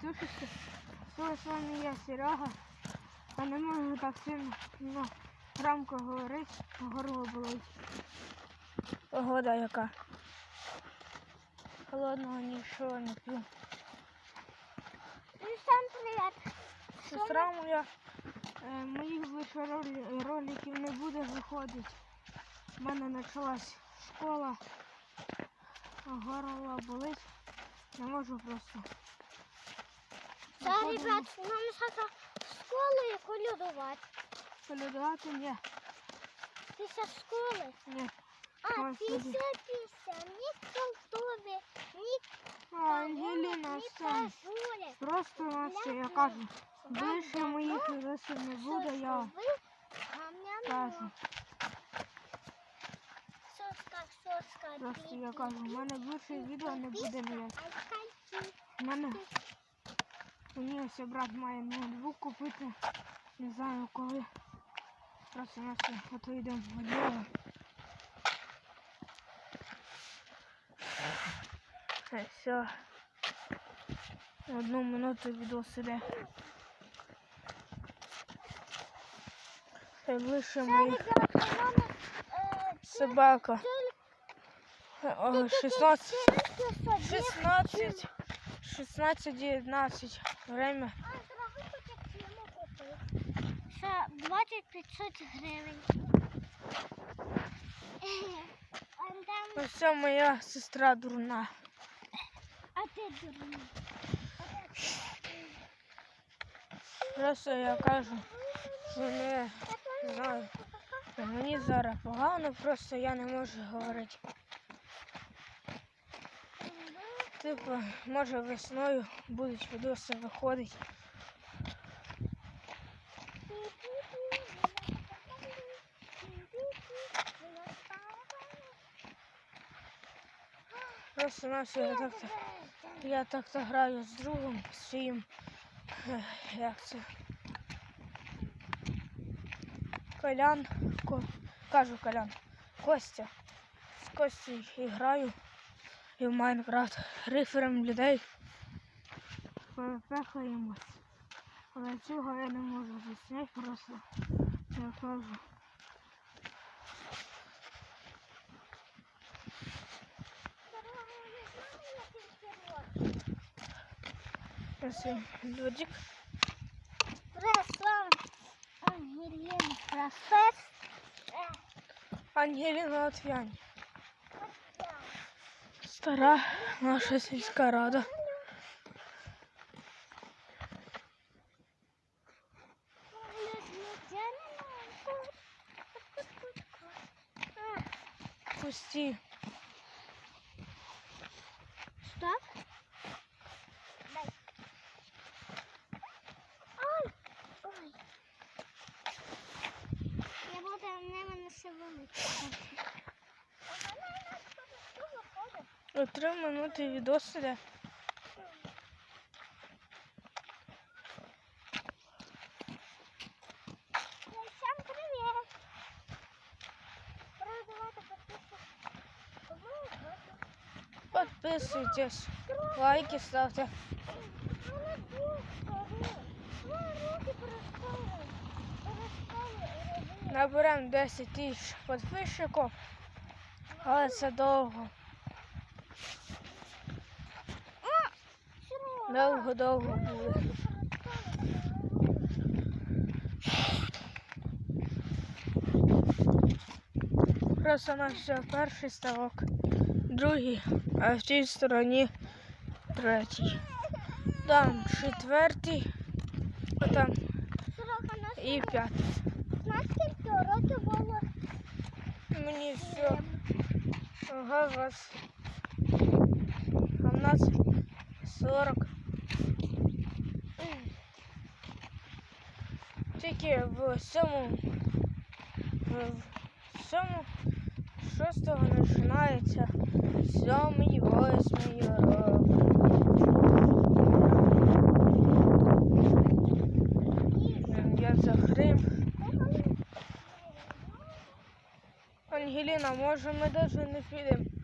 Катюшечки. З вами я Серега. А не можу так сильно ну, громко говорити, горло болить. Погода яка. Холодного нічого не п'ю. Всем привет. Сестра моя, е, моїх більше ролі- роликів не буде виходити. У мене почалась школа, горло болить. Не можу просто. Да, ребят, нам завтра в школу колядувати. Полюдувати ні. Після школи. Ні. А, Ой, після сюди. після. Ні колтові, ні А, Ангеліна, ні все. пажулі. Просто на все, я кажу. Більше моїх відосів не буде, я кажу. Соска, соска, Просто я кажу, у мене більше відео не буде ніяк. У мене мені брат має ноутбук купити. Не знаю коли. Просто на все, ото йдемо в. Е, Все. Одну минуту відео іде. Це ближче моїх собака. О, 16, 16, 16, 19. Время. Ще 20 500 гривень. Ну все, моя сестра дурна. а ти дурний. Просто я кажу, що не знаю. Мені зараз погано, просто я не можу говорити. Типу, може весною будуть відоси виходити. Просто на все я так-то, я так-то граю з другом своїм. Як це? Колян, Ко, кажу Колян, Костя. З Костю граю і в Майнкрафт рифером людей. Перепехаємось. Але цього я не можу засняти просто. Я кажу. Ось він, додік. Руслан Ангелін Профес. Ангеліна Отвянь. Стара наша сільська рада. Пусті. Стоп. Дай. Ой. Ой. Я буду не мене все велике. О, Три минути відос іде. Всем привет! Продавайте лайки ставте. Наберемо 10 тисяч підписчиків, але це довго. Довго-довго буде. Просто наш вже перший ставок, другий, а в тій стороні третій. Там четвертий, а там і п'ятий. Наскільки років було? Мені все. Ага, вас. А в нас 40. Тільки в сьомому. В сьому шостого починається сьомий, восьмий рок. Я за Крим. Ангеліна, може ми навіть не підемо.